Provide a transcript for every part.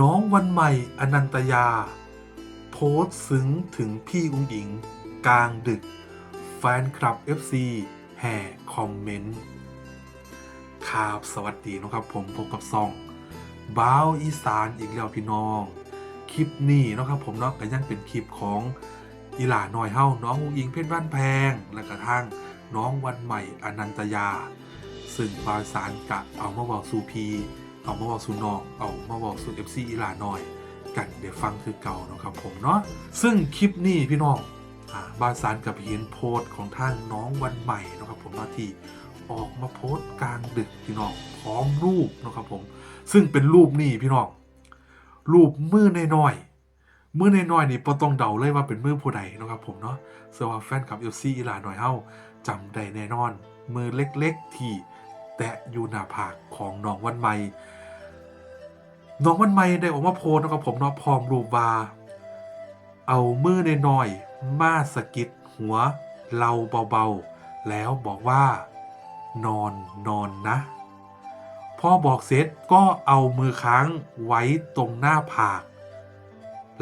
น้องวันใหม่อนันตยา โพสต์ซึ้งถึงพี่อุ้งอิง กลางดึก แฟนคลับ FC แห่คอมเมนต์ครับสวัสดีนะครับผมพบกับซองบ้าวอีสานอีกแล้วพี่น้อง คลิปนี้นะครับผมเนาะก็ยังเป็นคลิปของอีหล่าหน่อยเฮ้าน้องอุ้งอิงเพชรบ้านแพง และกระทั่งน้องวันใหม่อนันตยา ซึ่งบาวอีสานกะเอามาบอกสูพี เอามาบอกสู่นอกเอามาบอกสู่ FC อีหลาหน่อย กันเดี๋ยวฟังคือเก่าเนาะครับผมเนาะซึ่งคลิปนี้พี่น้องอ่าบาสานกับเห็นโพสต์ของท่านน้องวันใหม่นะครับผมนาที่ออกมาโพสต์กลางดึกพี่น้องพร้อมรูปนะครับผม ซึ่งเป็นรูปนี่พี่น้อง รูปมือในน้อยมือในน้อยนี่ปต้องเดาเลยว่าเป็นมือผู้ใดนะครับผมเนาะเสว่าแฟนคลับเอลซีอีหลาหน่อยเฮาจำได้แน่นอน มือเล็กๆที่แตะอยู่หน้าผากของน้องวันใหม่ น้องวันใหม่ได้ออกมาโพสต์เนาะครับผมเนาะพร้อมรูปว่า เอามือในน้อยมาสกิดหัวเราเบาๆ แล้วบอกว่า นอนนอนนะ พอบอกเสร็จก็เอามือค้างไว้ตรงหน้าผาก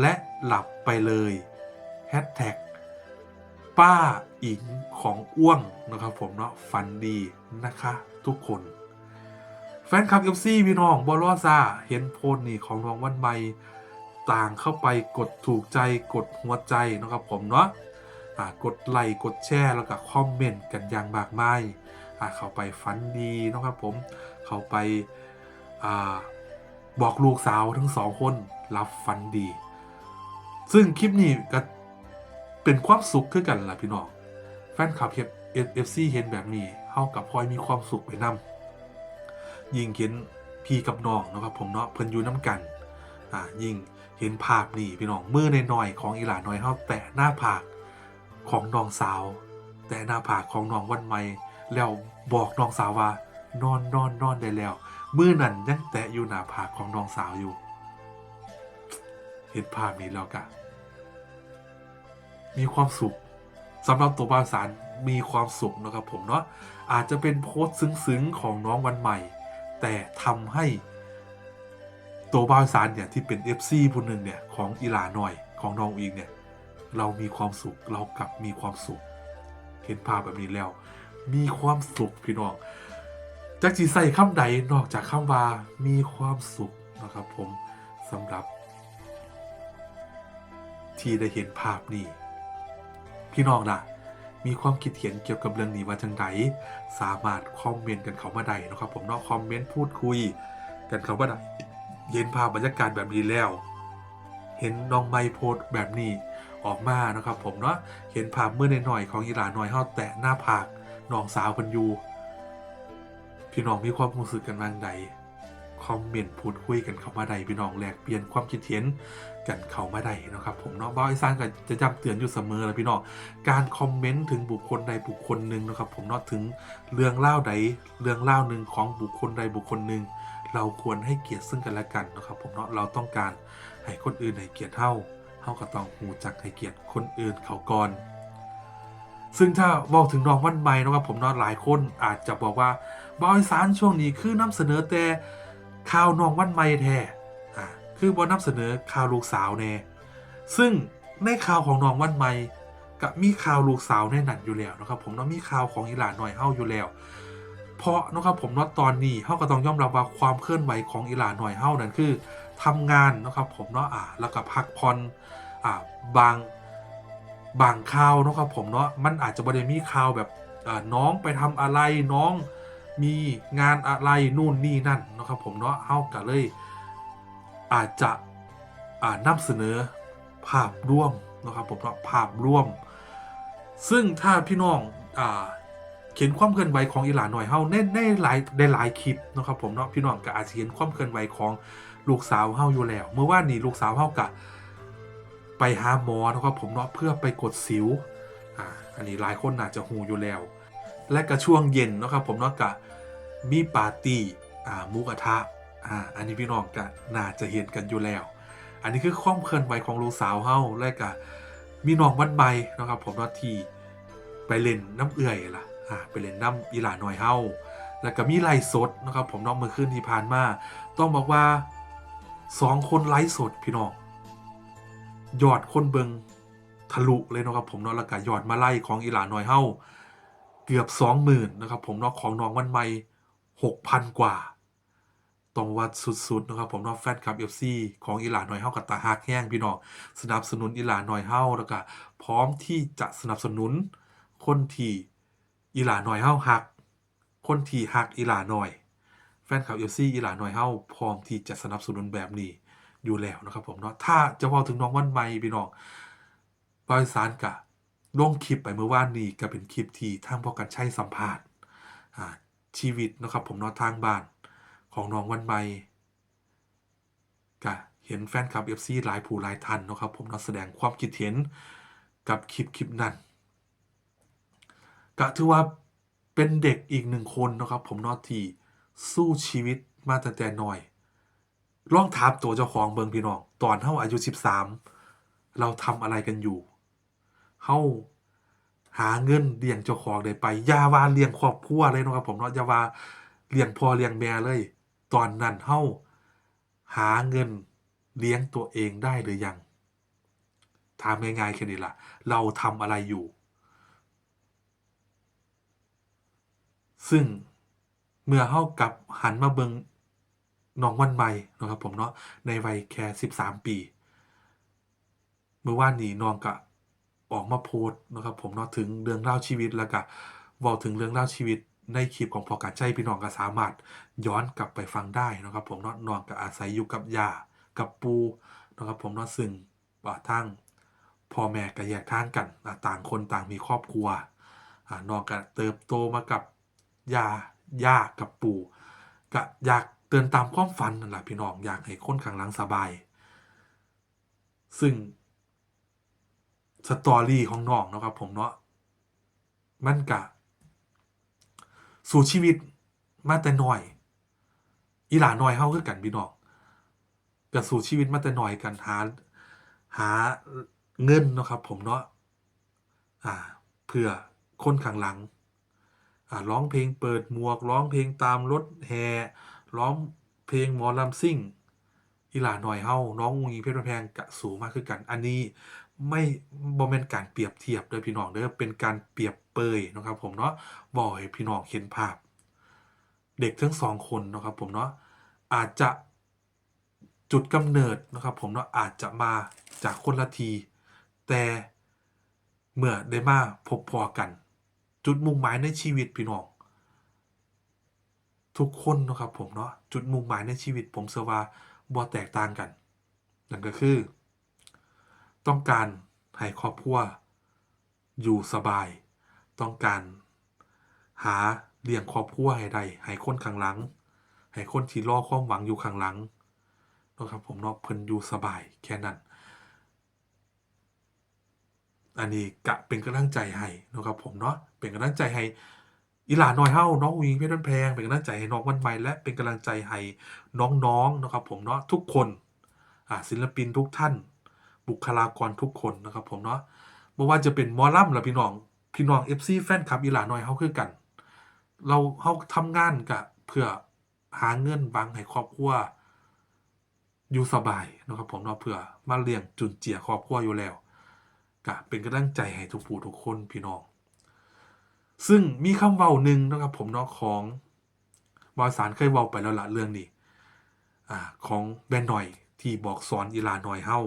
และหลับไปเลยแฮชแท็กป้าอิงของอ้วงนะครับผมเนาะฟันดีนะคะทุกคน แฟนคลับเอฟซีพี่น้องบอลลอซาเห็นโพสต์นี่ของน้องวันใหม่ต่างเข้าไปกดถูกใจกดหัวใจนะครับผมเนาะกดไลค์กดแชร์แล้วก็คอมเมนต์กันอย่างมากมายเข้าไปฟันดีนะครับผมเข้าไปอบอกลูกสาวทั้งสองคนรับฟันดี ซึ่งคลิปนี้ก็เป็นความสุขคือกันล่ะพี่น้องแฟนคลับเห็นเอฟซีเห็นแบบนี้เท่ากับพลอยมีความสุขไปนำ ยิ่งเห็นพี่กับน้องนะครับผมเนาะเพิ่นอยู่น้ำกันอ่ายิ่งเห็นภาพนี่พี่น้องมือในหน่อยของอีหลาน้อยเฮาแตะหน้าผากของน้องสาว แตะหน้าผากของน้องวันใหม่แล้วบอกน้องสาวว่านอนนอนนอนได้แล้วมือนั่นยังแตะอยู่หน้าผากของน้องสาวอยู่ เห็นภาพนี้แล้วกะมีความสุขสำหรับตัวบาสารมีความสุขนะครับผมเนาะอาจจะเป็นโพสต์ซึ้งๆของน้องวันใหม่ แต่ทำให้ตัวบาวสารเนี่ยที่เป็น FC ผู้หนึ่งเนี่ยของอีหลาหน่อยของน้องอิงเนี่ยเรามีความสุขเรากลับมีความสุข เห็นภาพแบบนี้แล้ว มีความสุขพี่น้องจักจีใส่คำใดนอกจากคำว่ามีความสุขนะครับผมสำหรับ ที่ได้เห็นภาพนี้ พี่น้องล่ะ มีความคิดเห็นเกี่ยวกับเรื่องนี้ว่าจังไดสามารถคอมเมนต์กันเขามาได้นะครับ ผมเนอกคอมเมนต์พูดคุย กันเขามาได้เห็นภาพบรรยากาศแบบนี้แล้ว เห็นน้องไมโพสต์แบบนี้ออกมานะครับ ผมเนาะเห็นภาพเมื่อในหน่อยของอีหลาหน่อยเฮาแตะหน้าผากน้องสาวเพิ่นอยู่พี่น้องมีความรู้สึกกันบ้างใด คอมเมนต์พูดคุยกันเข้ามาได้พี่น้องแลกเปลี่ยนความคิดเห็นกันเข้ามาได้นะครับผมเนาะบ้าอีสานก็จะย้ำเตือนอยู่เสมอเลยพี่น้องการคอมเมนต์ถึงบุคคลใดบุคคลหนึ่งนะครับผมเนาะถึงเรื่องเล่าใดเรื่องเล่าหนึ่งของบุคคลใดบุคคลหนึ่งเราควรให้เกียรติซึ่งกันและกันนะครับผมเนาะเราต้องการให้คนอื่นให้เกียรติเท่าเท่าก็ต้องหูจักให้เกียรติคนอื่นเขาก่อนซึ่งถ้าบอกถึงน้องวันใหม่นะครับผมเนาะหลายคนอาจจะบอกว่าบอยสารช่วงนี้คือนำเสนอแต่ ข่าวน้องวันใหม่แท้อ่าคือบอนำเสนอข่าวลูกสาวแน่ซึ่งในข่าวของน้องวันใหม่กับมีข่าวลูกสาวในนั้นอยู่แล้วนะครับผมเนาะมีข่าวของอีหลานหน่อยเฮาอยู่แล้ว เพราะนะครับผมเนาะตอนนี้เฮาก็ต้องยอมรับว่าความเคลื่อนไหวของอีหลานหน่อยเฮานั้นคือทำงานนะครับผมเนาะอ่าแล้วก็พักผ่อนอ่าบางบางข่าวนะครับผมเนาะมันอาจจะบ่ได้มีข่าวแบบน้องไปทำอะไรน้อง มีงานอะไรนู่นนี่นั่นนะครับผมเนาะเฮาก็เลยอาจจะอ่านำเสนอภาพร่วมนะครับผมเนาะภาพร่วม ซึ่งถ้าพี่น้องอ่าเขียนความเคลื่อนไหวของอีหลานหน่อยเฮาในในหลายในหลายคลิปนะครับผมเนาะพี่น้องก็อาจจะเห็นความเคลื่อนไหวของลูกสาวเฮาอยู่แล้ว เมื่อว่านนี้ลูกสาวเฮากะไปหาหมอนะครับผมเนาะเพื่อไปกดสิวอ่าอันนี้หลายคนอาจจะหูอยู่แล้ว และก็ช่วงเย็นเนาะครับผมเนาะกะมีปาร์ตี้อ่าหมูกระทะอ่าอันนี้พี่น้องก็น่าจะเห็นกันอยู่แล้ว อันนี้คือความเคลื่อนไหวของลูกสาวเฮาและก็มีน้องวันใบนะครับผมเนาะที่ไปเล่นน้ำเอื่อยล่ะอ่าไปเล่นน้ำอีหลาน้อยเฮาแล้วก็มีไล่สดนะครับผมเนาะเมื่อคืนที่ผ่านมาต้องบอกว่าสองคนไลฟ์สดพี่น้องยอดคนเบิงทะลุเลยนะครับผมเนาะแล้วก็ยอดมาไล่ของอีหลาน้อยเฮา เกือบสองหมื่นนะครับ ผมเนาะของน้องวันใหม่หกพันกว่าต้องวัดสุดๆนะครับ ผมเนาะแฟนคลับ FC ของอีหลาน้อยเฮากับตาหักแห้งพี่น้องสนับสนุนอีหลาน้อยเฮาแล้วก็พร้อมที่จะสนับสนุน คนที่อีหลาน้อยเฮาหัก คนที่หักอีหลาน้อย แฟนคลับ FC อีหลาน้อยเฮาพร้อมที่จะสนับสนุนแบบนี้อยู่แล้วนะครับ ผมเนาะถ้าจะเว่าถึงน้องวันใหม่พี่น้องบริสารกะ ลงคลิปไปเมื่อวานนี้ก็เป็นคลิปที่ทางพอกันใช้สัมภาษณ์ชีวิตนะครับผมนาะทางบ้านของน้องวันใหม่ก็เห็นแฟนคลับ FC หลายผู้หลายท่านนะครับผมนาะแสดงความคิดเห็นกับคลิปคลิปนั้นก็ถือว่าเป็นเด็กอีกหนึ่งคนนะครับ ผมนาะที่สู้ชีวิตมาตั้งแต่น้อยลองถามตัวเจ้าของเบิงพี่น้อง ตอนเฮาอายุ 13 เราทำอะไรกันอยู่ เฮาหาเงินเลี้ยงเจ้าของได้ไปอยาวาเลี้ยงครอบครัวเลยเนาะครับผมเนาะอยาวาเลี้ยงพ่อเลี้ยงแม่เลย ตอนนั้นเฮาหาเงินเลี้ยงตัวเองได้หรือยังถามง่ายๆแค่นี้ล่ะเราทำอะไรอยู่ ซึ่งเมื่อเฮากลับหันมาเบิงน้องวันใหม่นะครับผมเนาะในวัยแค่ 13 ปี เมื่อวานนี้น้องก็ ออกมาโพสนะครับ ผมเนาะถึงเรื่องเล่าชีวิตแล้วก็เว้าถึงเรื่องเล่าชีวิตในคลิปของพอกาใจพี่น้องก็สามารถย้อนกลับไปฟังได้นะครับ ผมเนาะน้องก็อาศัยอยู่กับยากับปูนะครับ ผมเนาะซึ่งว่าทั้งพ่อแม่ก็แยกทางกันต่างคนต่างมีครอบครัวน้องก็เติบโตมากับยาย่ากับปู่ก็อยากเตือนตามความฝันนั่นแหละพี่น้องอยากให้คนข้างหลังสบาย ซึ่ง สตอรี่ของน้องเนาะครับผมเนาะมันกะ สู่ชีวิตมาแต่น้อย อีหลาน้อยเฮาคือกันพี่น้องก็สู่ชีวิตมาแต่น้อยกันหาหาเงินเนาะครับ ผมเนาะอ่า เพื่อคนข้างหลัง อ่าร้องเพลงเปิดหมวกร้องเพลงตามรถแห่ร้องเพลงหมอลำซิ่งอีหลาหน่อยเฮาน้องอุงยิงเพชรแพงกะสูงมากคือกัน อันนี้ ไม่บ่แม่นการเปรียบเทียบเด้อพี่น้องเด้อเป็นการเปรียบเปยนะครับผมเนาะบ่ให้พี่น้องเห็นภาพ เด็กทั้งสองคนนะครับผมเนาะอาจจะจุดกำเนิดนะครับผมเนาะอาจจะมาจากคนละที แต่เมื่อได้มาพบพอกัน จุดมุ่งหมายในชีวิตพี่น้องทุกคนนะครับผมเนาะจุดมุ่งหมายในชีวิตผมเชื่อว่าบ่แตกต่างกันนั่นก็คือ ต้องการให้ครอบครัวอยู่สบาย ต้องการหาเลี้ยงครอบครัวให้ได้ให้คนข้างหลัง ให้คนที่รอความหวังอยู่ข้างหลังนะครับผมเนาะเพิ่นอยู่สบายแค่นั้น อันนี้กะเป็นกำลังใจให้นะครับผมเนาะเป็นกำลังใจให้อีหลาน้อยเฮาน้องวิงเพชรบ้านแพงเป็นกำลังใจให้น้องวันใหม่และเป็นกำลังใจให้น้องๆเนะครับผมเนาะทุกคนอ่าศิลปินทุกท่าน บุคลากรทุกคนนะครับผมเนาะบ่ว่าจะเป็นมอลำหรือพี่น้องพี่น้อง FC แฟนคลับอีหลาน้อยเฮาคือกัน เราเฮาทำงานกะเพื่อหาเงินบังให้ครอบครัวอยู่สบายนะครับผมเนาะเพื่อมาเลี้ยงจุนเจียครอบครัวอยู่แล้วก็เป็นกำลังใจให้ทุกผู้ทุกคนพี่น้อง ซึ่งมีคำเว้าหนึ่งนะครับผมเนาะของบอยสารเคยเว้าไปแล้วละเรื่องนี้อ่าของแบนหน่อยที่บอกสอนอีลาหน่อยเฮา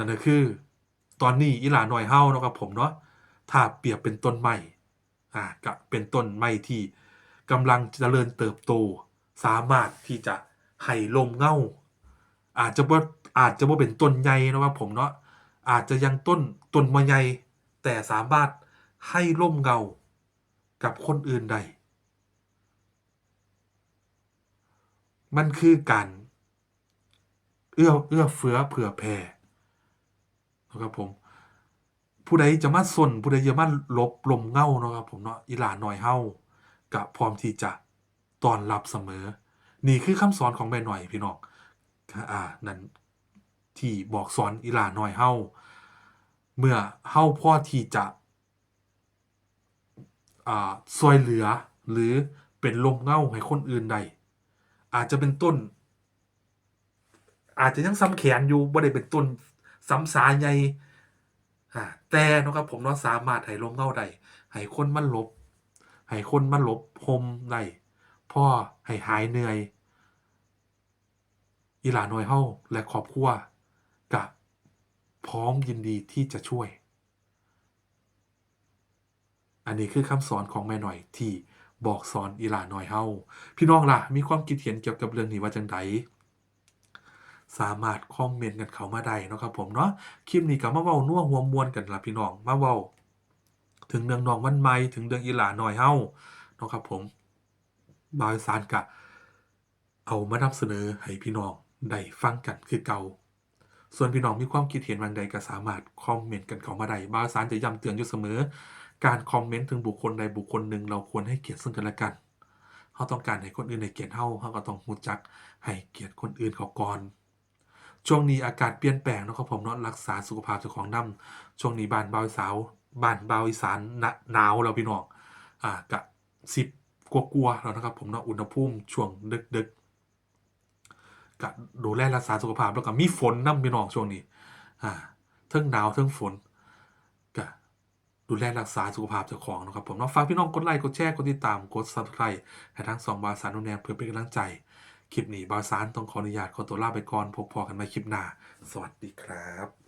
นั่นก็คือ ตอนนี้อีหลาหน่อยเฮาเนาะครับผมเนาะถ้าเปรียบเป็นต้นไม้อ่าก็เป็นต้นไม้ที่กำลังเจริญเติบโต สามารถที่จะให้ลมเง่าอาจจะว่าอาจจะว่าเป็นต้นใหญ่นะครับผมเนาะอาจจะยังต้นต้นมาใหญ่แต่สามารถให้ร่มเงากับคนอื่นได้มันคือการ เอื้อเอื้อเฟื้อเผื่อแผ่ นะครับผม ผู้ใดจะมาสนผู้ใดจะมาลบลมเง่าเนาะครับผมเนาะอีหลาหน่อยเฮากับพร้อมที่จะตอนรับเสมอ นี่คือคำสอนของแม่หน่อยพี่น้องอ่านั่นที่บอกสอนอีหลาน้อยเฮาเมื่อเฮาพ่อที่จะอ่าซอยเหลือหรือเป็นลมเง่าให้คนอื่นใด อาจจะเป็นต้น อาจจะยังซ้ำแขนอยู่บ่ได้เป็นต้น ซ้ำสาใหญ่แต่นะครับผมเนาะสามารถให้ลมเงาได้ให้คนมันหลบให้คนมันหลบพรมได้พ่อให้หายเหนื่อย อีหลาน้อยเฮาและครอบครัวกับพร้อมยินดีที่จะช่วย อันนี้คือคำสอนของแม่หน่อยที่บอกสอนอีหลาน้อยเฮาพี่น้องล่ะ มีความคิดเห็นเกี่ยวกับเรื่องนี้ว่าจังได สามารถคอมเมนต์กันเข้ามาได้นะครับผมเนาะคลิปนี้ก็มาเว้านัวหัวมวนกันละพี่น้องมาเว้า ถึงเรื่องน้องวันใหม่ถึงเรื่องอีหลาน้อยเฮาเนาะครับผมบาวสานกะ เอามานำเสนอให้พี่น้องได้ฟังกันคือเก่าส่วนพี่น้องมีความคิดเห็นบางใดก็สามารถคอมเมนต์กันเข้ามาได้บาวสานจะย้ำเตือนอยู่เสมอ การคอมเมนต์ถึงบุคคลใดบุคคลหนึ่งเราควรให้เกียรติซึ่งกันและกันเขาต้องการให้คนอื่นให้เกียรติเฮาเขาก็ต้องรู้จักให้เกียรติคนอื่นเขาก่อน ช่วงนี้อากาศเปลี่ยนแปลงนะครับผมเนาะรักษาสุขภาพเจ้าของนํช่วงนี้บ้านเบาอีสาวบ้านเบาอีสานหนาหนาวแล้วพี่น้องอ่ากะสิบกลัวๆแล้วนะครับผมเนาะอุณหภูมิช่วงดึกๆกะดูแลรักษาสุขภาพแล้วก็มีฝนนํพี่น้องช่วงนี้อ่าเทิงหนาวเทิงฝนกะดูแลรักษาสุขภาพเจ้าของนะครับผมเนาะฝากพี่น้องกดไลค์กดแชร์กดติดตามกด Subscribe ให้ทั้งสองบาสารนุ่นแนมเพื่อเป็นกำลังใจ คลิปนี้บาซานต้องขออนุญาตขอตัวลาไปก่อนพบพอกันใหม่คลิปหน้า สวัสดีครับ